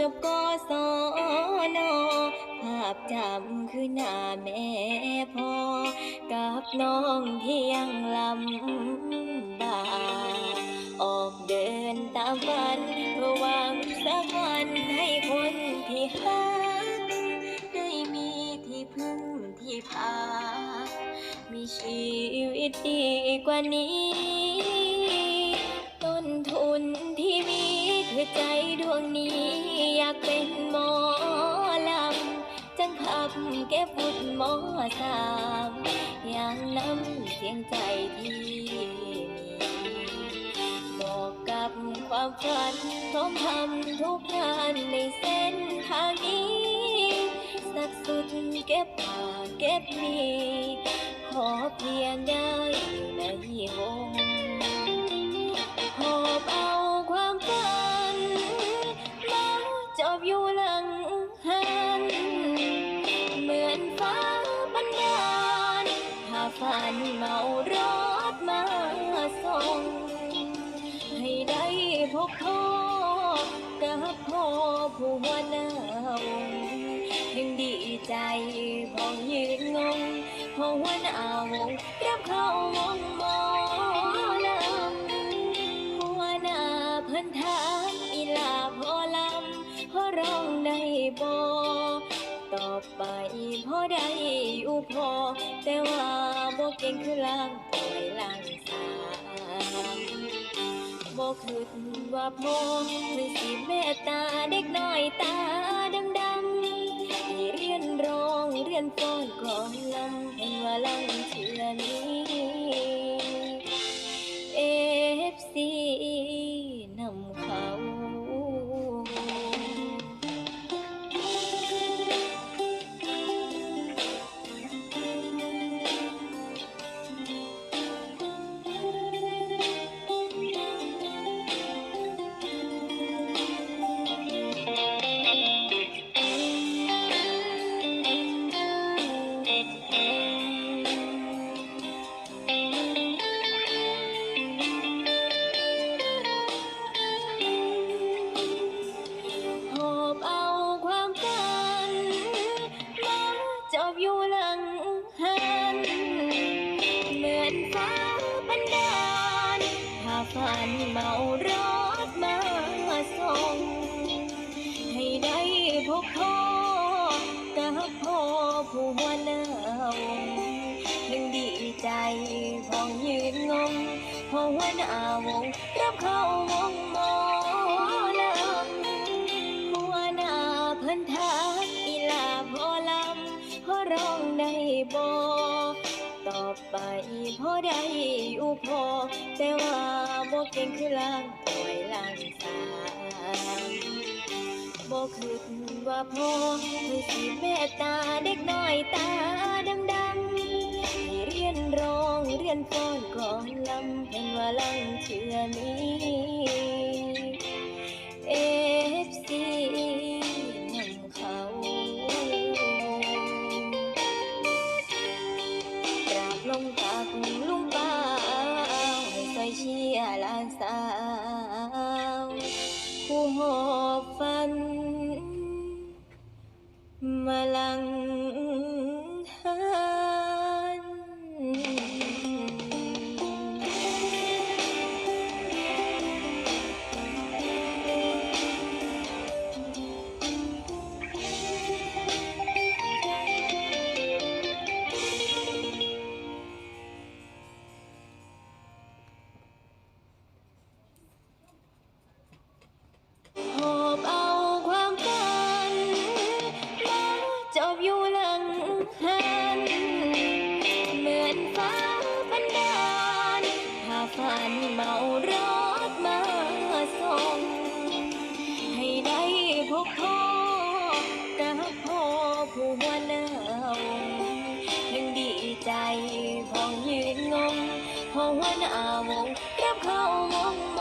สอนอภาพจำคือหน้าแม่พ่อ กับน้องที่ยังลำบากออกเดินตามฝันเพื่อหวังสักวันให้คนที่หักได้มีที่พึ่งที่พามีชีวิตดีกว่านี้ ต้นทุนที่มีคือใจดวงนี้ บเก็บฟุตหมอสามอย่างน้ำเสียงใจที่มีบอกกับความฝันพร้อมทำทุกงานในเส้นทางนี้ สักสุดเก็บผ่าเก็บหนี้ขอเพียงได้ในวง พ่อกับพ่อผู้หัวหน้าวงยังดีใจพองยืนงงพอหัวหน้าวงรับเข้าวงมอลำหัวหน้าพิ่นถามอีลาพอลำพอร้องได้บ่ต่อไปพอได้อยู่พอแต่ว่าบ่เก่งคือล่างปล่ คิดว่าพ่อเพิ่นสิเมตตาเด็กน้อยตาดำๆให้เรียนร้องเรียนฟ้อนกลองลำเห็นว่าลังเชื่อนี้ เมารถมาส่ง ให้ได้พบพ่อกับพ่อผู้หัวหน้าวงยังดีใจพองยืนงงพอหัวหน้าวงรับเข้าวงมอลำหัวหน้าเพิ่นถามอีลาพอลำพอร้องได้บ่ต่อไปพอได้ พอ แต่ว่าบ่เก่งคือล่างป่อยล่างสามบ่คิดว่าพ่อเพิ่นสิเมตตาเด็กน้อยตาดำๆให้เรียนร้องเรียนฟ้อนกองลำเห็นว่าลังเชื่อมีเอฟซีนำเขากราบลงตากลุงป้า ห้ซอยเชียร์หลานสาวผู้หอบฝัน มาลังาฝันเมารถมาส่ง ให้ได้พบพ่อกับพ่อผู้หัวหน้าวงยังดีใจพองยืนงงพอหัวหน้าวงรับเข้าวง